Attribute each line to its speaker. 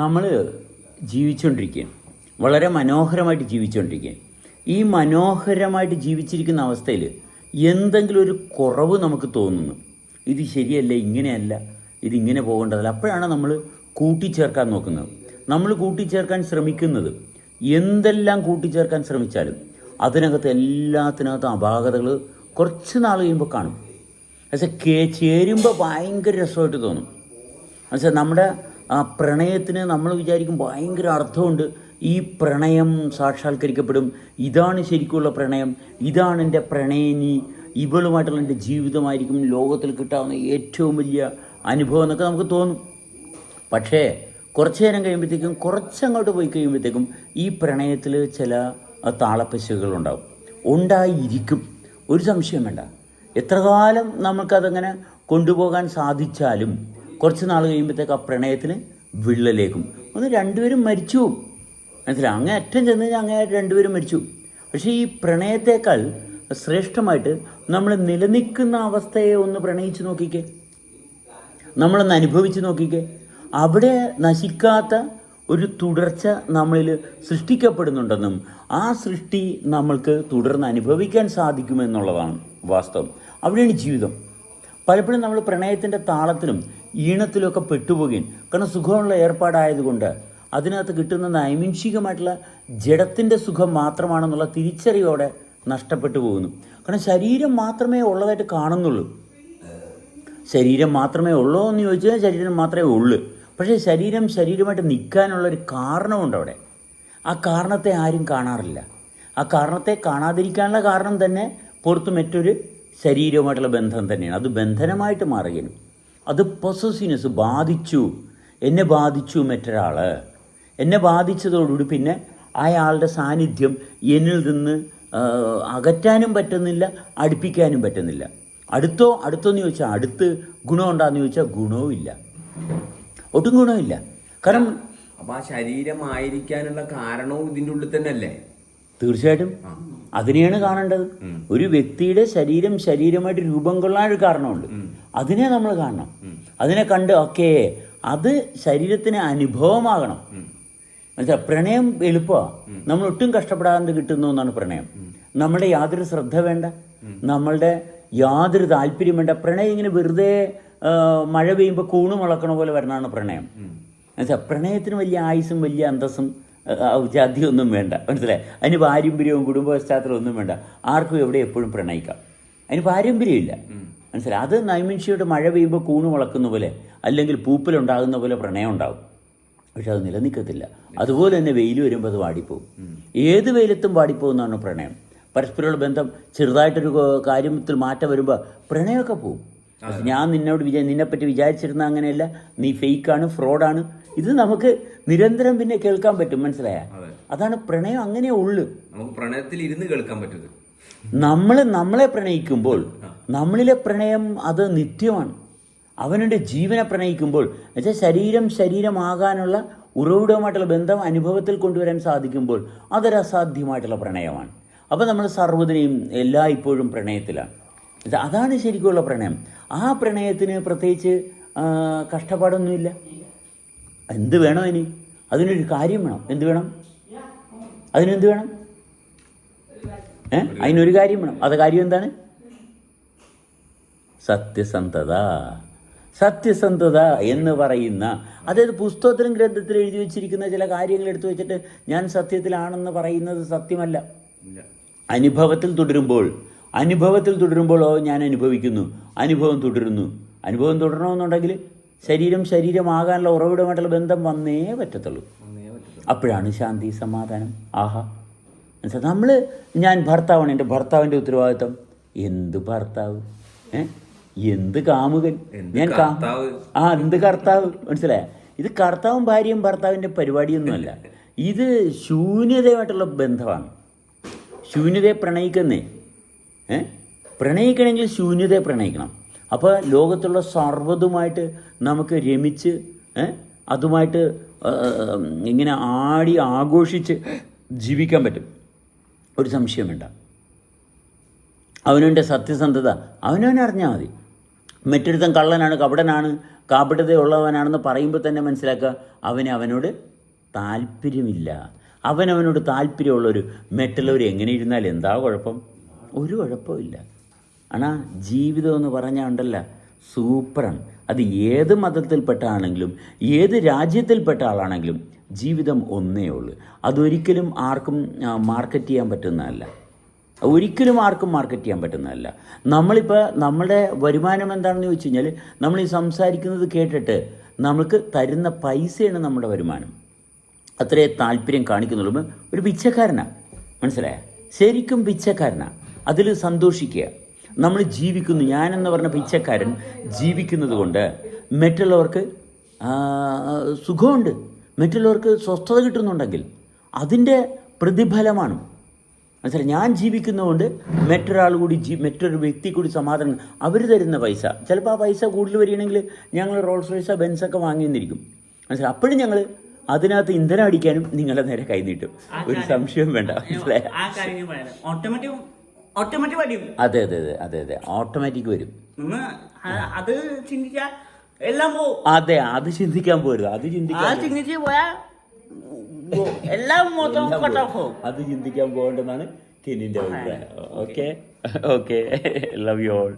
Speaker 1: നമ്മൾ ജീവിച്ചുകൊണ്ടിരിക്കുകയാണ് വളരെ മനോഹരമായിട്ട് ജീവിച്ചുകൊണ്ടിരിക്കുകയാണ് ഈ മനോഹരമായിട്ട് ജീവിച്ചിരിക്കുന്ന അവസ്ഥയിൽ എന്തെങ്കിലും ഒരു കുറവ് നമുക്ക് തോന്നുന്നു. ഇത് ശരിയല്ല ഇങ്ങനെയല്ല ഇതിങ്ങനെ പോകേണ്ടതല്ല. അപ്പോഴാണ് നമ്മൾ കൂട്ടിച്ചേർക്കാൻ നോക്കുന്നത്. നമ്മൾ കൂട്ടിച്ചേർക്കാൻ ശ്രമിക്കുന്നത് എന്തെല്ലാം കൂട്ടിച്ചേർക്കാൻ ശ്രമിച്ചാലും അതിനകത്ത് എല്ലാത്തിനകത്തും അപാകതകൾ കുറച്ച് നാൾ കഴിയുമ്പോൾ കാണും. പക്ഷേ കേ ചേരുമ്പോൾ ഭയങ്കര രസമായിട്ട് തോന്നും. എന്നുവെച്ചാൽ നമ്മുടെ ആ പ്രണയത്തിന് നമ്മൾ വിചാരിക്കും ഭയങ്കര അർത്ഥമുണ്ട്. ഈ പ്രണയം സാക്ഷാത്കരിക്കപ്പെടും. ഇതാണ് ശരിക്കുള്ള പ്രണയം. ഇതാണ് എന്റെ പ്രണയിനി. ഇവളുമായിട്ടുള്ള എന്റെ ജീവിതമായിരിക്കും ലോകത്തിൽ കിട്ടാവുന്ന ഏറ്റവും വലിയ അനുഭവം എന്നൊക്കെ നമുക്ക് തോന്നും. പക്ഷേ കുറച്ച് നേരം കഴിയുമ്പോഴത്തേക്കും കുറച്ചങ്ങോട്ട് പോയി കഴിയുമ്പോഴത്തേക്കും ഈ പ്രണയത്തിൽ ചില താളപ്പശുകളുണ്ടാവും ഉണ്ടായിരിക്കും. ഒരു സംശയം വേണ്ട. എത്ര കാലം നമുക്കതങ്ങനെ കൊണ്ടുപോകാൻ സാധിച്ചാലും കുറച്ച് നാൾ കഴിയുമ്പോഴത്തേക്ക് ആ പ്രണയത്തിന് വിള്ളലേക്കും. ഒന്ന് രണ്ടുപേരും മരിച്ചു. മനസ്സിലായി? അങ്ങേ അറ്റം ചെന്ന് കഴിഞ്ഞാൽ അങ്ങനെ രണ്ടുപേരും മരിച്ചു. പക്ഷേ ഈ പ്രണയത്തേക്കാൾ ശ്രേഷ്ഠമായിട്ട് നമ്മൾ നിലനിൽക്കുന്ന അവസ്ഥയെ ഒന്ന് പ്രണയിച്ച് നോക്കിക്കേ. നമ്മളൊന്ന് അനുഭവിച്ച് നോക്കിക്കേ. അവിടെ നശിക്കാത്ത ഒരു തുടർച്ച നമ്മളിൽ സൃഷ്ടിക്കപ്പെടുന്നുണ്ടെന്നും ആ സൃഷ്ടി നമ്മൾക്ക് തുടർന്ന് അനുഭവിക്കാൻ സാധിക്കുമെന്നുള്ളതാണ് വാസ്തവം. അവിടെയാണ് ജീവിതം. പലപ്പോഴും നമ്മൾ പ്രണയത്തിന്റെ താളത്തിലും ഈണത്തിലുമൊക്കെ പെട്ടുപോകുകയും. കാരണം സുഖമുള്ള ഏർപ്പാടായതുകൊണ്ട് അതിനകത്ത് കിട്ടുന്ന നൈമിൻഷികമായിട്ടുള്ള ജഡത്തിന്റെ സുഖം മാത്രമാണെന്നുള്ള തിരിച്ചറിവോടെ നഷ്ടപ്പെട്ടു പോകുന്നു. കാരണം ശരീരം മാത്രമേ ഉള്ളതായിട്ട് കാണുന്നുള്ളൂ. ശരീരം മാത്രമേ ഉള്ളൂ എന്ന് ചോദിച്ചാൽ ശരീരം മാത്രമേ ഉള്ളൂ. പക്ഷേ ശരീരം ശരീരമായിട്ട് നിൽക്കാനുള്ളൊരു കാരണമുണ്ട് അവിടെ. ആ കാരണത്തെ ആരും കാണാറില്ല. ആ കാരണത്തെ കാണാതിരിക്കാനുള്ള കാരണം തന്നെ പുറത്ത് മറ്റൊരു ശരീരവുമായിട്ടുള്ള ബന്ധം തന്നെയാണ്. അത് ബന്ധനമായിട്ട് മാറുകയാണ്. അത് പൊസസിനെസ് ബാധിച്ചു. എന്നെ ബാധിച്ചു മറ്റൊരാൾ എന്നെ ബാധിച്ചതോടുകൂടി പിന്നെ അയാളുടെ സാന്നിധ്യം എന്നിൽ നിന്ന് അകറ്റാനും പറ്റുന്നില്ല അടുപ്പിക്കാനും പറ്റുന്നില്ല. അടുത്തോ അടുത്തോന്ന് ചോദിച്ചാൽ അടുത്ത് ഗുണമുണ്ടാന്ന് ചോദിച്ചാൽ ഗുണവും ഇല്ല. ഒട്ടും ഗുണമില്ല കാരണം
Speaker 2: അപ്പം ആ ശരീരമായിരിക്കാനുള്ള കാരണവും ഇതിന്റെ ഉള്ളിൽ തന്നെ അല്ലേ
Speaker 1: തീർച്ചയായിട്ടും അതിനെയാണ് കാണേണ്ടത്. ഒരു വ്യക്തിയുടെ ശരീരം ശരീരമായിട്ട് രൂപം കൊള്ളാൻ ഒരു കാരണമുണ്ട്. അതിനെ നമ്മൾ കാണണം. അതിനെ കണ്ട് ഓക്കേ അത് ശരീരത്തിന് അനുഭവമാകണം. മനസ്സിലാ? പ്രണയം എളുപ്പമാണ് നമ്മൾ ഒട്ടും കഷ്ടപ്പെടാതെ കിട്ടുന്നു എന്നാണ് പ്രണയം. നമ്മുടെ യാതൊരു ശ്രദ്ധ വേണ്ട. നമ്മളുടെ യാതൊരു താല്പര്യം വേണ്ട. പ്രണയം ഇങ്ങനെ വെറുതെ മഴ പെയ്യുമ്പോൾ കൂണ് മുളക്കണ പോലെ വരണതാണ് പ്രണയം. മനസ്സിലാ? പ്രണയത്തിന് വലിയ ആയുസും വലിയ അന്തസ്സും ഔചാദ്യമൊന്നും വേണ്ട. മനസ്സിലായി? അതിന് പാരമ്പര്യവും കുടുംബ പശ്ചാത്തലവും ഒന്നും വേണ്ട. ആർക്കും എവിടെ എപ്പോഴും പ്രണയിക്കാം. അതിന് പാരമ്പര്യമില്ല. മനസ്സിലായി? അത് നൈമിൻഷിയുടെ മഴ പെയ്യുമ്പോൾ കൂണ് വളക്കുന്ന പോലെ അല്ലെങ്കിൽ പൂപ്പലുണ്ടാകുന്ന പോലെ പ്രണയം ഉണ്ടാകും. പക്ഷെ അത് നിലനിൽക്കത്തില്ല. അതുപോലെ തന്നെ വെയിൽ വരുമ്പോൾ അത് വാടിപ്പോവും. ഏത് വെയിലത്തും വാടിപ്പോകുന്നതാണ് പ്രണയം. പരസ്പരമുള്ള ബന്ധം ചെറുതായിട്ടൊരു കാര്യത്തിൽ മാറ്റം വരുമ്പോൾ പ്രണയമൊക്കെ പോവും. ഞാൻ നിന്നോട് വിചാ നിന്നെപ്പറ്റി വിചാരിച്ചിരുന്ന അങ്ങനെയല്ല. നീ ഫേക്കാണ് ഫ്രോഡാണ്. ഇത് നമുക്ക് നിരന്തരം പിന്നെ കേൾക്കാൻ പറ്റും. മനസ്സിലായ? അതാണ് പ്രണയം അങ്ങനെ ഉള്ളു.
Speaker 2: നമുക്ക് പ്രണയത്തിൽ ഇരുന്ന് കേൾക്കാൻ പറ്റുന്നത്
Speaker 1: നമ്മൾ നമ്മളെ പ്രണയിക്കുമ്പോൾ നമ്മളിലെ പ്രണയം അത് നിത്യമാണ്. അവനുടെ ജീവനെ പ്രണയിക്കുമ്പോൾ എന്നുവെച്ചാൽ ശരീരം ശരീരമാകാനുള്ള ഉറവിടവുമായിട്ടുള്ള ബന്ധം അനുഭവത്തിൽ കൊണ്ടുവരാൻ സാധിക്കുമ്പോൾ അതൊരു അസാധ്യമായിട്ടുള്ള പ്രണയമാണ്. അപ്പോൾ നമ്മൾ സർവതിനെയും എല്ലാ ഇപ്പോഴും പ്രണയത്തിലാണ് അതാണ് ശരിക്കുള്ള പ്രണയം. ആ പ്രണയത്തിന് പ്രത്യേകിച്ച് കഷ്ടപ്പാടൊന്നുമില്ല. എന്ത് വേണം ഇനി? അതിനൊരു കാര്യം വേണം. എന്ത് വേണം? അതിനെന്ത് വേണം? ഏ? അതിനൊരു കാര്യം വേണം. അത് കാര്യം എന്താണ്? സത്യസന്ധത. സത്യസന്ധത എന്ന് പറയുന്ന അതായത് പുസ്തകത്തിലും ഗ്രന്ഥത്തിൽ എഴുതി വെച്ചിരിക്കുന്ന ചില കാര്യങ്ങൾ എടുത്തു വെച്ചിട്ട് ഞാൻ സത്യത്തിലാണെന്ന് പറയുന്നത് സത്യമല്ല. അനുഭവത്തിൽ തുടരുമ്പോൾ അനുഭവത്തിൽ തുടരുമ്പോൾ ഓ ഞാൻ അനുഭവിക്കുന്നു. അനുഭവം തുടരുന്നു. അനുഭവം തുടരണമെന്നുണ്ടെങ്കിൽ ശരീരം ശരീരമാകാനുള്ള ഉറവിടമായിട്ടുള്ള ബന്ധം വന്നേ പറ്റത്തുള്ളൂ. അപ്പോഴാണ് ശാന്തി സമാധാനം. ആഹാ. നമ്മൾ ഞാൻ ഭർത്താവാണ് എന്റെ ഭർത്താവിന്റെ ഉത്തരവാദിത്തം എന്ത് ഭർത്താവ്? ഏ? എന്ത് കാമുകൻ? ഞാൻ? ആ എന്ത് കർത്താവ്? മനസ്സിലായ? ഇത് കർത്താവും ഭാര്യയും ഭർത്താവിന്റെ പരിപാടിയൊന്നുമല്ല. ഇത് ശൂന്യതയുമായിട്ടുള്ള ബന്ധമാണ്. ശൂന്യതയെ പ്രണയിക്കുന്നേ. ഏ? പ്രണയിക്കണമെങ്കിൽ ശൂന്യതയെ പ്രണയിക്കണം. അപ്പോൾ ലോകത്തുള്ള സർവതുമായിട്ട് നമുക്ക് രമിച്ച് ഏ? അതുമായിട്ട് ഇങ്ങനെ ആടി ആഘോഷിച്ച് ജീവിക്കാൻ പറ്റും. ഒരു സംശയം വേണ്ട അവനവന്റെ സത്യസന്ധത അവനവനറിഞ്ഞാൽ മതി. മറ്റൊരുത്തൻ കള്ളനാണ് കപടനാണ് കാപിടതയുള്ളവനാണെന്ന് പറയുമ്പോൾ തന്നെ മനസ്സിലാക്കുക അവന് അവനോട് താല്പര്യമില്ല. അവനവനോട് താല്പര്യമുള്ളൊരു മറ്റുള്ളവർ എങ്ങനെ ഇരുന്നാൽ എന്താ കുഴപ്പം? ഒരു കുഴപ്പമില്ല ആണാ ജീവിതം എന്ന് പറഞ്ഞാൽ ഉണ്ടല്ല സൂപ്പറാണ്. അത് ഏത് മതത്തിൽപ്പെട്ട ആണെങ്കിലും ഏത് രാജ്യത്തിൽപ്പെട്ട ആളാണെങ്കിലും ജീവിതം ഒന്നേ ഉള്ളൂ. അതൊരിക്കലും ആർക്കും മാർക്കറ്റ് ചെയ്യാൻ പറ്റുന്നതല്ല. ഒരിക്കലും ആർക്കും മാർക്കറ്റ് ചെയ്യാൻ പറ്റുന്നതല്ല. നമ്മളിപ്പോൾ നമ്മുടെ വരുമാനം എന്താണെന്ന് ചോദിച്ചു കഴിഞ്ഞാൽ നമ്മൾ ഈ സംസാരിക്കുന്നത് കേട്ടിട്ട് നമുക്ക് തരുന്ന പൈസയാണ് നമ്മുടെ വരുമാനം. അത്രേ താല്പര്യം കാണിക്കുന്നുള്ളൂ. ഒരു പിച്ചക്കാരനാണ് മനസ്സിലായ? ശരിക്കും പിച്ചക്കാരനാണ് അതിൽ സന്തോഷിക്കുക. നമ്മൾ ജീവിക്കുന്നു. ഞാനെന്ന് പറഞ്ഞ പിച്ചക്കാരൻ ജീവിക്കുന്നത് കൊണ്ട് മറ്റുള്ളവർക്ക് സുഖമുണ്ട്. മറ്റുള്ളവർക്ക് സ്വസ്ഥത കിട്ടുന്നുണ്ടെങ്കിൽ അതിന്റെ പ്രതിഫലമാണ്. മനസ്സിലായി? ഞാൻ ജീവിക്കുന്നതുകൊണ്ട് മറ്റൊരാൾ കൂടി ജീ മറ്റൊരു വ്യക്തി കൂടി സമാധാനം അവർ തരുന്ന പൈസ. ചിലപ്പോൾ ആ പൈസ കൂടുതൽ വരികയാണെങ്കിൽ ഞങ്ങൾ റോൾസ് റോയ്സോ ബെൻസൊക്കെ വാങ്ങിയെന്നിരിക്കും. മനസ്സിലായി? അപ്പോഴും ഞങ്ങൾ അതിനകത്ത് ഇന്ധനം അടിക്കാനും നിങ്ങളെ നേരെ കൈനീട്ടും ഒരു സംശയവും വേണ്ട. മനസ്സിലായി?
Speaker 3: ഓട്ടോമാറ്റിക് വരും.
Speaker 1: അതെ അതെ അതെ അതെ അതെ. ഓട്ടോമാറ്റിക് വരും.
Speaker 3: അത് ചിന്തിച്ചാ എല്ലാം പോകും
Speaker 1: അതെ അത് ചിന്തിക്കാൻ പോരുത്. അത് ചിന്തിക്കാൻ
Speaker 3: ചിന്തിച്ച് പോയാ എല്ലാം മൊത്തം
Speaker 1: അത് ചിന്തിക്കാൻ പോകേണ്ടതാണ് കെനിന്റെ അഭിപ്രായം. Okay. Okay love you all